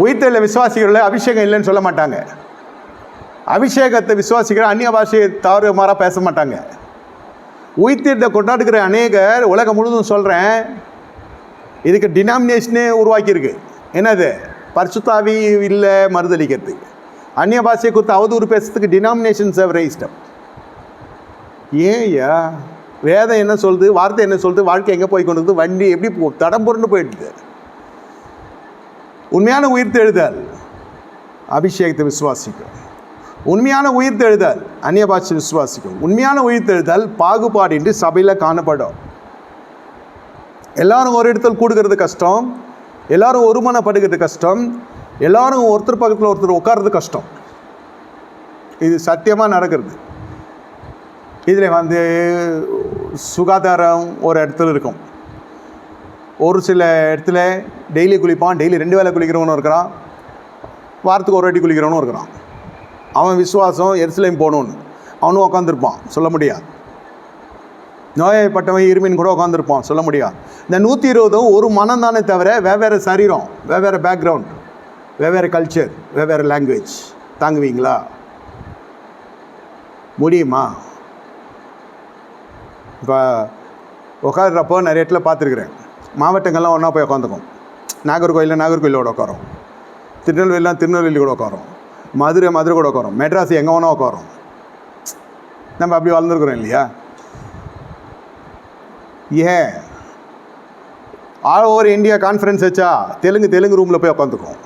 உயிர்த்தெழுந்த விசுவாசிகளில் அபிஷேகம் இல்லைன்னு சொல்ல மாட்டாங்க. அபிஷேகத்தை விசுவாசிக்கிற அந்நிய பாஷையை தவறுமாறாக பேச மாட்டாங்க. உயிர்த்தீர்த்த கொண்டாடுகிற அநேகர் உலகம் முழுதும் சொல்கிறேன் இதுக்கு டினாமினேஷனே உருவாக்கியிருக்கு. என்னது? பரிசுத்தாவி இல்லை மருதளிக்கிறதுக்கு அந்நிய பாஷையை குறித்து அவதூறு பேசுறதுக்கு டினாமினேஷன்ஸ் ஹவ் இஷ்டம் ஏன்யா வேதம் என்ன சொல்லுது? வார்த்தை என்ன சொல்லுது? வாழ்க்கை எங்கே போய் கொண்டு வண்டி எப்படி போ தடம் புரண்டு போயிடுது உண்மையான உயிர்த்தெழுதல் அபிஷேகத்தை விசுவாசிக்கும். உண்மையான உயிர்த்தெழுதல் அந்நிய பாஷை விசுவாசிக்கும். உண்மையான உயிர்த்தெழுதல் பாகுபாடின்றி சபையில் காணப்படும். எல்லாரும் ஒரு இடத்தில் கூடுகிறது கஷ்டம் எல்லாரும் ஒருமனப்படுகிறது கஷ்டம் எல்லாரும் ஒருத்தர் பக்கத்தில் ஒருத்தர் உட்கார்றது கஷ்டம். இது சத்தியமாக நடக்கிறது. இதில் வந்து சுகாதாரம் ஒரு இடத்துல இருக்கும். ஒரு சில இடத்துல டெய்லி குளிப்பான் டெய்லி ரெண்டு வேளை குளிக்கிறவனும் இருக்கிறான். வாரத்துக்கு ஒரு வாட்டி குளிக்கிறவனும் இருக்கிறான். அவன் விசுவாசம் எருசலேம் போகணுன்னு அவனும் உட்காந்துருப்பான் சொல்ல முடியாது. நோயப்பட்டவன் இருமின் கூட உட்காந்துருப்பான் சொல்ல முடியாது. இந்த நூற்றி இருபதும் ஒரு மனம் தானே தவிர வெவ்வேறு சரீரம் வெவ்வேறு பேக்ரவுண்ட் வெவ்வேறு கல்ச்சர் வெவ்வேறு லாங்குவேஜ் தாங்குவீங்களா? முடியுமா? இப்போ உட்காடுறப்போ நிறைய இடத்துல பார்த்துருக்குறேன். மாவட்டங்கள்லாம் ஒன்றா போய் உட்காந்துக்கும் நாகர்கோயிலில் நாகர்கோயிலோட உட்காரோம் திருநெல்வேலிலாம் திருநெல்வேலி கூட உட்காரோம் மதுரை மதுரை கூட உட்காரோம் மெட்ராஸ் எங்கே வேணால் உட்காரோம் நம்ம அப்படி வளர்ந்துருக்குறோம் இல்லையா? ஏன்? ஆல் ஓவர் இந்தியா கான்ஃபரன்ஸ் வச்சா தெலுங்கு தெலுங்கு ரூமில் போய் உட்காந்துக்கும்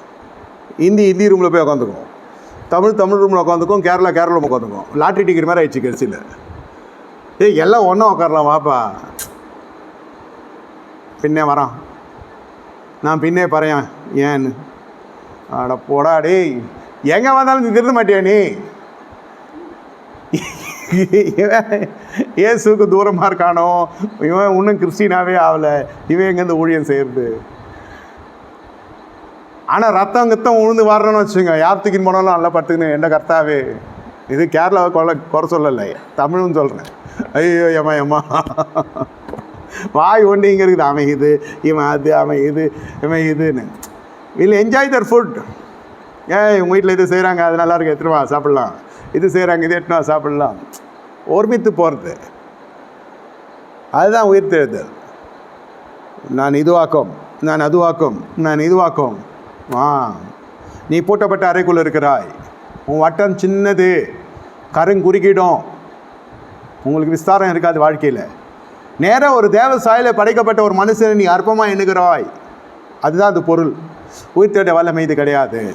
ஹிந்தி ஹிந்தி ரூமில் போய் உட்காந்துக்கும் தமிழ் தமிழ் ரூமில் உட்காந்துக்கும் கேரளா கேரளா உட்காந்துக்கும் லாட்ரி டிக்கெட் மாதிரி ஆயிடுச்சு கடைசியில். ஏய் எல்லாம் ஒன்றா உட்காரலாம் வாப்பா பின்னே வரான். நான் பின்னே பறையன் ஏன்னு? அட போடா டேய். எங்கே வந்தாலும் நீ திருந்த மாட்டியா நீ? இவன் இயேசுக்கு தூரமாக இருக்கானோ? இவன் இன்னும் கிறிஸ்டினாவே ஆகலை இவன் எங்கேருந்து ஊழியம் செய்கிறது ஆனால் ரத்தம் கத்தம் உழுந்து வரணும்னு வச்சுங்க யார் தூக்கின்னு போனாலும் நல்லா படுத்துக்கணும். என்ன கர்த்தாவே. இது கேரளாவை கொலை குறை சொல்லலை. தமிழும் சொல்கிறேன் ஐயோ ஏமா ஏமா வாய் ஒன்று இங்கே இருக்குது அமையுது இவன் அது அமையுது இவன் இதுன்னு வில் என்ஜாய் தர் ஃபுட் ஏ உங்கள் வீட்டில் இது செய்கிறாங்க அது நல்லா இருக்கு எத்தனை வா சாப்பிட்லாம். இது செய்கிறாங்க இது எட்டுனா சாப்பிட்லாம். ஒருமித்து போகிறது அதுதான் உயிர் தேடுதல். நான் இதுவாக்கும் நான் அதுவாக்கும் நான் இதுவாக்கும். ஆ. நீ பூட்டப்பட்ட அறைக்குள்ளே இருக்கிறாய். உன் வட்டம் சின்னது. கருங்குறுக்கிடும் உங்களுக்கு விஸ்தாரம் இருக்காது வாழ்க்கையில். நேராக ஒரு தேவ சாயில் படைக்கப்பட்ட ஒரு மனுஷனை நீ அற்பமாக எண்ணுகிறாய். அதுதான் அது பொருள். உயிர்த்தேட வல்லமை இது கிடையாது.